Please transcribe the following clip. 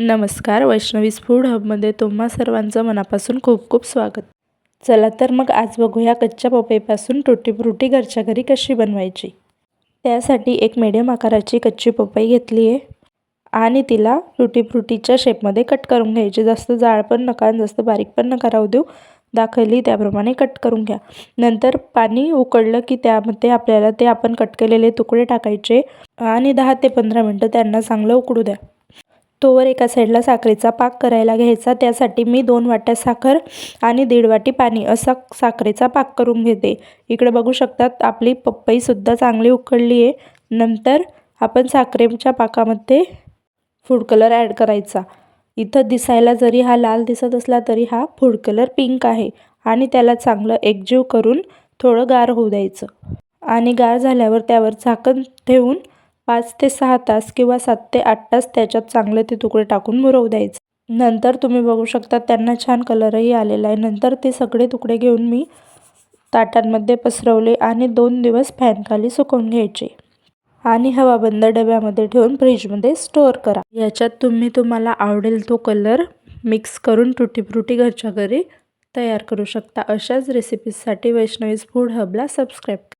नमस्कार वैष्णवीज फूड हबमध्ये तुम्हा सर्वांचं मनापासून खूप खूप स्वागत. चला तर मग आज बघूया कच्च्या पपईपासून टुटी फ्रुटी घरच्या घरी कशी बनवायची. त्यासाठी एक मिडियम आकाराची कच्ची पपई घेतली आहे. आणि तिला टुटी फ्रुटीच्या शेपमध्ये कट करून घ्यायची. जास्त जाड पण नका आणि जास्त बारीक पण नका राहू देऊ. दाखवली त्याप्रमाणे कट करून घ्या. नंतर पाणी उकळलं की त्यामध्ये आपल्याला ते आपण कट केलेले तुकडे टाकायचे. आणि दहा ते पंधरा मिनटं त्यांना चांगलं उकडू द्या. तोवर एका साईडला साखरेचा पाक करायला घ्यायचा. त्यासाठी मी दोन वाट्या साखर आणि दीड वाटी पाणी असा साखरेचा पाक करून घेते. इकडे बघू शकतात आपली पपईसुद्धा चांगली उकळली आहे. नंतर आपण साखरेच्या पाकामध्ये फूड कलर ॲड करायचा. इथं दिसायला जरी हा लाल दिसत असला तरी हा फूड कलर पिंक आहे आणि त्याला चांगलं एकजीव करून थोडं गार होऊ द्यायचं. आणि गार झाल्यावर त्यावर झाकण ठेवून पाच ते सहा तास किंवा सात ते आठ तास त्याच्यात चांगले ते तुकडे टाकून मुरवू द्यायचे. नंतर तुम्ही बघू शकता त्यांना छान कलरही आलेला आहे. नंतर ते सगळे तुकडे घेऊन मी ताटांमध्ये पसरवले आणि दोन दिवस फॅनखाली सुकवून घ्यायचे. आणि हवाबंद डब्यामध्ये ठेवून फ्रीजमध्ये स्टोअर करा. याच्यात तुम्ही तुम्हाला आवडेल तो कलर मिक्स करून टुटी फ्रुटी घरच्या घरी तयार करू शकता. अशाच रेसिपीजसाठी वैष्णवीज फूड हबला सबस्क्राईब